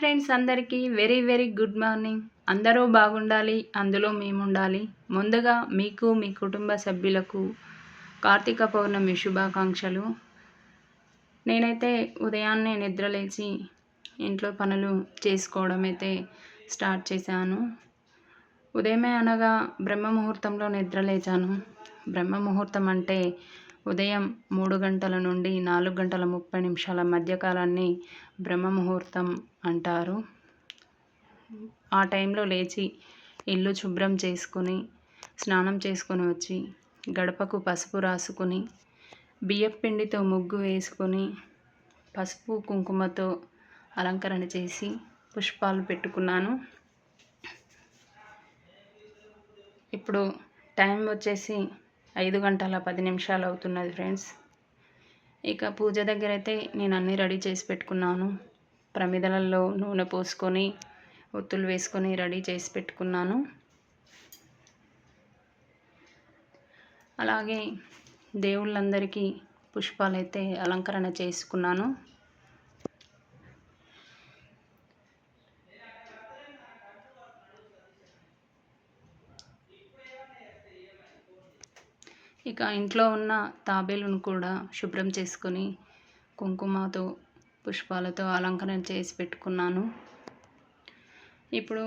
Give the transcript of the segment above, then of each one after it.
Friends అందరికీ very very good morning అందరూ బాగుండాలి అందులో మేము ఉండాలి ముందుగా మీకు మీ కుటుంబ సభ్యులకు కార్తీక పౌర్ణమి శుభాకాంక్షలు. నేనైతే ఉదయాన్నే నిద్రలేచి ఇంట్లో పనులు చేసుకోవడం అయితే స్టార్ట్ చేశాను. ఉదయమే అనగా బ్రహ్మ ముహూర్తంలో నిద్రలేచాను. బ్రహ్మ ముహూర్తం అంటే ఉదయం మూడు గంటల నుండి నాలుగు గంటల ముప్పై నిమిషాల మధ్యకాలాన్ని బ్రహ్మ ముహూర్తం అంటారు. ఆ టైంలో లేచి ఇల్లు శుభ్రం చేసుకొని స్నానం చేసుకొని వచ్చి గడపకు పసుపు రాసుకొని బియ్యం పిండితో ముగ్గు వేసుకొని పసుపు కుంకుమతో అలంకరణ చేసి పుష్పాలు పెట్టుకున్నాను. ఇప్పుడు టైం వచ్చేసి ఐదు గంటల పది నిమిషాలు అవుతున్నది ఫ్రెండ్స్. ఇక పూజ దగ్గర అయితే నేను అన్నీ రెడీ చేసి పెట్టుకున్నాను. ప్రమిదలలో నూనె పోసుకొని ఒత్తులు వేసుకొని రెడీ చేసి పెట్టుకున్నాను. అలాగే దేవుళ్ళందరికీ పుష్పాలైతే అలంకరణ చేసుకున్నాను. ఇక ఇంట్లో ఉన్న తాబేలును కూడా శుభ్రం చేసుకొని కుంకుమతో పుష్పాలతో అలంకరణ చేసి పెట్టుకున్నాను. ఇప్పుడు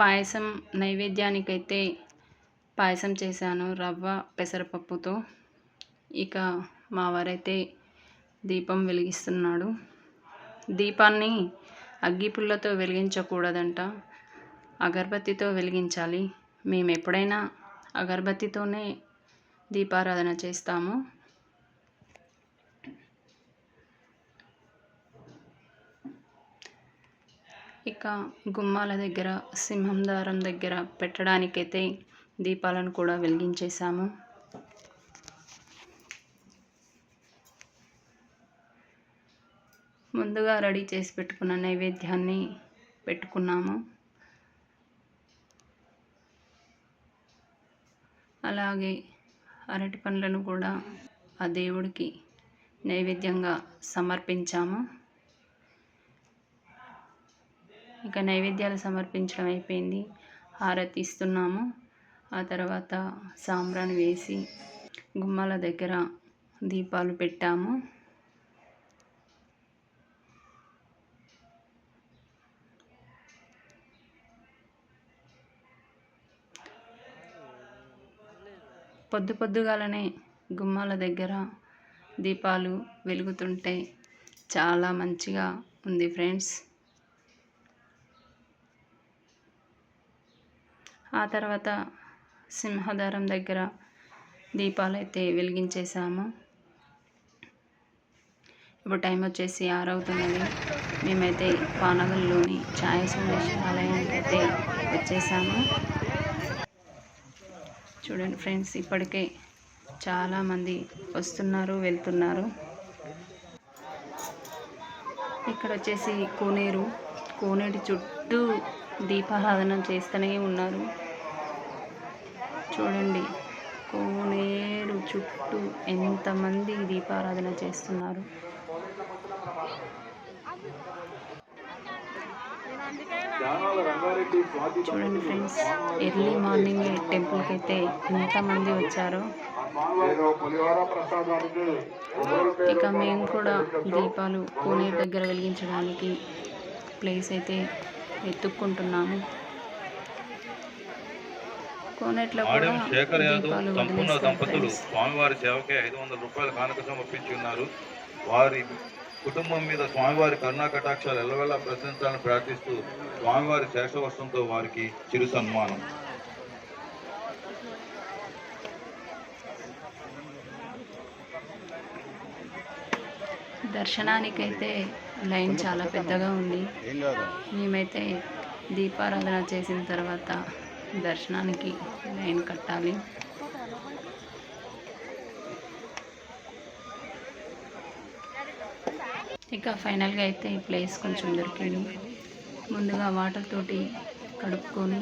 పాయసం నైవేద్యానికైతే పాయసం చేశాను రవ్వ పెసరపప్పుతో. ఇక మా వారైతే దీపం వెలిగిస్తున్నాడు. దీపాన్ని అగ్గిపుల్లతో వెలిగించకూడదంట. అగరబత్తితో వెలిగించాలి. మేము ఎప్పుడైనా అగరబత్తితోనే దీపారాధన చేస్తాము. ఇక గుమ్మాల దగ్గర సింహం దారం దగ్గర పెట్టడానికైతే దీపాలను కూడా వెలిగించేసాము ముందుగా రెడీ చేసి పెట్టుకున్న నైవేద్యాన్ని పెట్టుకున్నాము. అలాగే అరటి పండ్లను కూడా ఆ దేవుడికి నైవేద్యంగా సమర్పించాము. ఇక నైవేద్యాలు సమర్పించడం అయిపోయింది. హారతి ఇస్తున్నాము. ఆ తర్వాత సాంబ్రాణి వేసి గుమ్మాల దగ్గర దీపాలు పెట్టాము. పొద్దు పొద్దుగాలనే గుమ్మాల దగ్గర దీపాలు వెలుగుతుంటే చాలా మంచిగా ఉంది ఫ్రెండ్స్. ఆ తర్వాత సింహధారం దగ్గర దీపాలు అయితే వెలిగించేసాము ఇప్పుడు టైం వచ్చేసి ఆరవుతున్నది. మేమైతే పానగల్లోని ఛాయ సందేశాలయానికి అయితే వచ్చేసాము. చూడండి ఫ్రెండ్స్ ఇప్పటికే చాలామంది వస్తున్నారు వెళ్తున్నారు. ఇక్కడ వచ్చేసి కోనేరు. కోనేరు చుట్టూ దీపారాధన చేస్తూనే ఉన్నారు. చూడండి కోనేరు చుట్టూ ఎంతమంది దీపారాధన చేస్తున్నారు. చూడండి ఫ్రెండ్స్ ఎర్లీ మార్నింగ్ టెంపుల్కి అయితే ఎంతమంది వచ్చారో. ఇక మేము కూడా దీపాలు కోనేరు దగ్గర వెలిగించడానికి ప్లేస్ అయితే వెతుక్కుంటున్నాము. కోనేట్లో కూడా దీపాలు దంపతులు. స్వామివారి సేవకే ఐదు వందల రూపాయల కానుక సమర్పించి ఉన్నారు. వారి కుటుంబం మీద స్వామివారి కరుణా కటాక్షాలు ఎల్లవెల్లా ప్రశ్నించాలని ప్రార్థిస్తూ స్వామివారి శేషవర్షంతో వారికి చిరు సన్మానం. దర్శనానికైతే లైన్ చాలా పెద్దగా ఉంది. మేమైతే దీపారాధన చేసిన తర్వాత దర్శనానికి లైన్ కట్టాలి. ఇక ఫైనల్గా అయితే ఈ ప్లేస్ కొంచెం దొరికింది. ముందుగా వాటర్ తోటి కడుక్కొని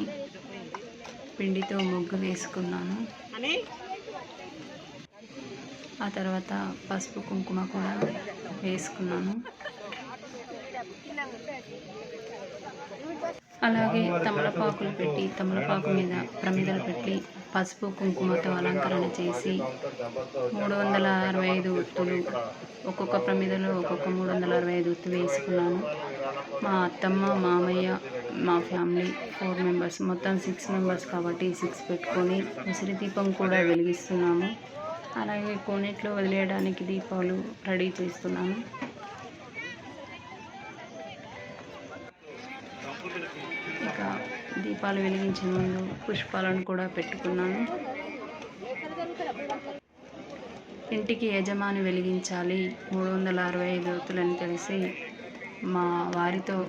పిండితో ముగ్గు వేసుకున్నాను. ఆ తర్వాత పసుపు కుంకుమ కూడా వేసుకున్నాను. అలాగే తమలపాకులు పెట్టి తమలపాకు మీద ప్రమిదలు పెట్టి పసుపు కుంకుమతో అలంకరణ చేసి మూడు వందల అరవై ఐదు ఒత్తులు ఒక్కొక్క ప్రమిదలో ఒక్కొక్క మూడు వందల అరవై ఐదు ఒత్తులు వేసుకున్నాను. మా అత్తమ్మ మామయ్య మా ఫ్యామిలీ ఫోర్ మెంబర్స్ మొత్తం సిక్స్ మెంబర్స్ కాబట్టి సిక్స్ పెట్టుకొని ఉసిరి దీపం కూడా వెలిగిస్తున్నాము. అలాగే కోనేట్లో వదిలేయడానికి దీపాలు రెడీ చేస్తున్నాను ఇంకా దీపాలు వెలిగించే ముందు పుష్పాలను కూడా పెట్టుకున్నాను. ఇంటికి యజమాని వెలిగించాలి. మూడు వందల అరవై ఐదు ఒత్తులని తెలిసి మా వారితో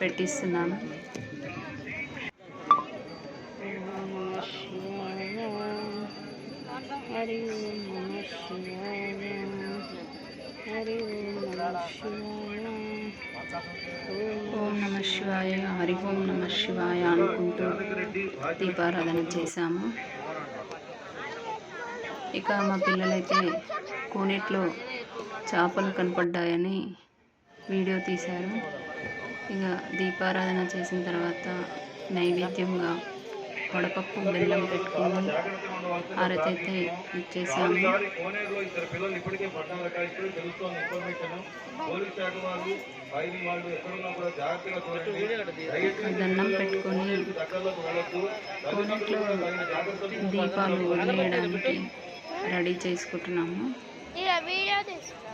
పెట్టిస్తున్నాను. హరి ఓం నమ శివాయ. హరి ఓం నమ శివాయ. ఓం నమ శివాయ హరి ఓం నమ శివాయ అనుకుంటూ దీపారాధన చేశాము. ఇక మా పిల్లలైతే కోనేట్లో చేపలు కనపడ్డాయని వీడియో తీశారు. ఇక దీపారాధన చేసిన తర్వాత నైవేద్యంగా వడపప్పు బెల్లం పెట్టుకుని హారతి అయితే ఇచ్చేసాము. దండం పెట్టుకొని కోనేట్లో దీపాలు వదిలేయడానికి రెడీ చేసుకుంటున్నాము. తీసుకో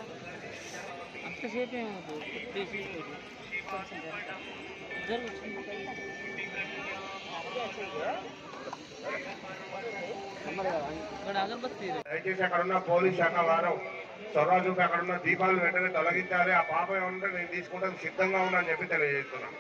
దయచేసి అక్కడ ఉన్న పోలీస్ శాఖ వారు చొరవ చూపి అక్కడ ఉన్న దీపాలు వెంటనే తొలగించాలి. ఆ పాప ఏమంటే నేను తీసుకుంటాను సిద్ధంగా ఉన్నా అని చెప్పి తెలియజేస్తున్నాను.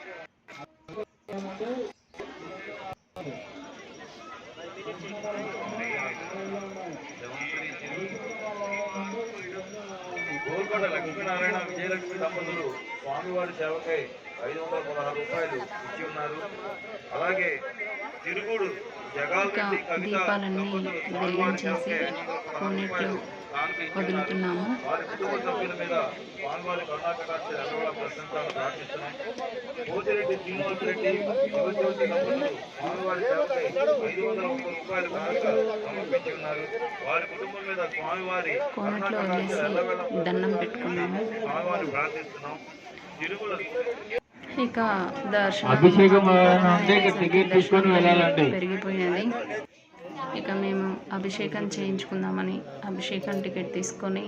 గోల్కొండ లక్ష్మీనారాయణ విజయలక్ష్మి దంపతులు స్వామివారి సేవకై ఐదు వందల పదహారు రూపాయలు ఇచ్చి ఉన్నారు. అలాగే తిరుగుడు కవిత ఉన్నారు. వదులుతున్నాము. వారి కుటుంబ సభ్యుల మీద స్వామివారి కరుణాకటాక్ష ఎల్లవేళ ప్రశంసలు ప్రార్థిస్తున్నాం. పోతిరెడ్డి శ్రీనివాస్ రెడ్డి శివజ్యోతి దంపతులు స్వామివారి సేవకై ఐదు వందల ఒక్క రూపాయలు కానుక సమర్పించి ఉన్నారు వారి కుటుంబం మీద స్వామివారి దండం పెట్టుకున్నాము. స్వామివారిని ప్రార్థిస్తున్నాం. తిరుగుల ఇక దర్శనం. పెరిగిపోయినది ఇక మేము అభిషేకం చేయించుకుందామని అభిషేకం టికెట్ తీసుకొని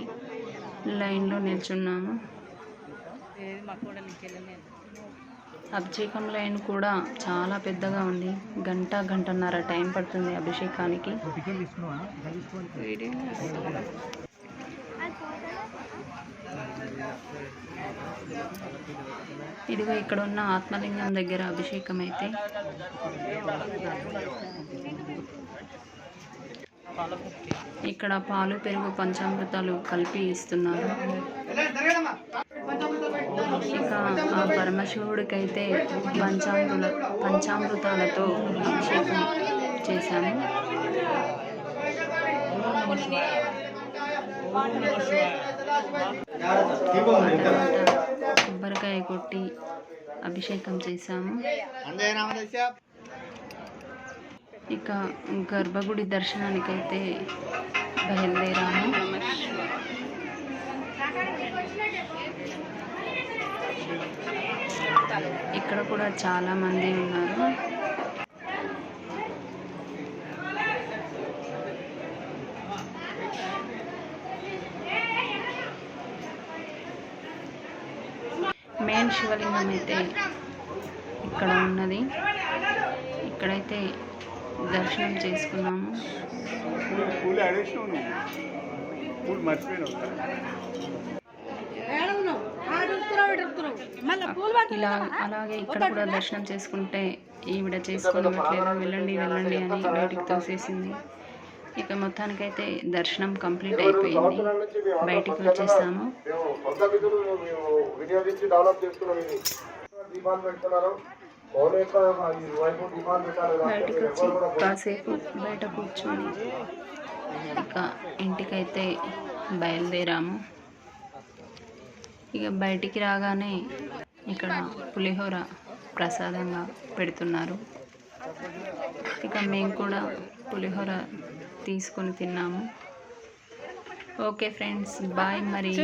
లైన్లో నిల్చున్నాము. అభిషేకం లైన్ కూడా చాలా పెద్దగా ఉంది. గంట గంటన్నర టైం పడుతుంది అభిషేకానికి. ఇదిగో ఇక్కడ ఉన్న ఆత్మలింగం దగ్గర అభిషేకం అయితే ఇక్కడ పాలు పెరుగు పంచామృతాలు కలిపి ఇస్తున్నారు. ఇక ఆ పరమశివుడికైతే పంచామృత పంచామృతాలతో అభిషేకం చేశాము. తర్వాత కొబ్బరికాయ కొట్టి అభిషేకం చేశాము. ఇక గర్భగుడి దర్శనానికైతే బయలుదేరాము. ఇక్కడ కూడా చాలా మంది ఉన్నారు. మెయిన్ అయితే ఇక్కడ ఉన్నది. ఇక్కడైతే దర్శనం చేసుకున్నాము. ఇలా అలాగే ఇక్కడ కూడా దర్శనం చేసుకుంటే ఈవిడ చేసుకున్నట్లేదు వెళ్ళండి వెళ్ళండి అని బయటికి తోసేసింది. ఇక మొత్తానికైతే దర్శనం కంప్లీట్ అయిపోయింది. బయటికి పెట్టాలి బయటకు వచ్చి కాసేపు బయట కూర్చొని ఇక ఇంటికైతే బయలుదేరాము. ఇక బయటికి రాగానే ఇక్కడ పులిహోర ప్రసాదంగా పెడుతున్నారు. ఇక మేము కూడా పులిహోర తీసుకొని తిన్నాము. ఓకే ఫ్రెండ్స్ బాయ్ మరి.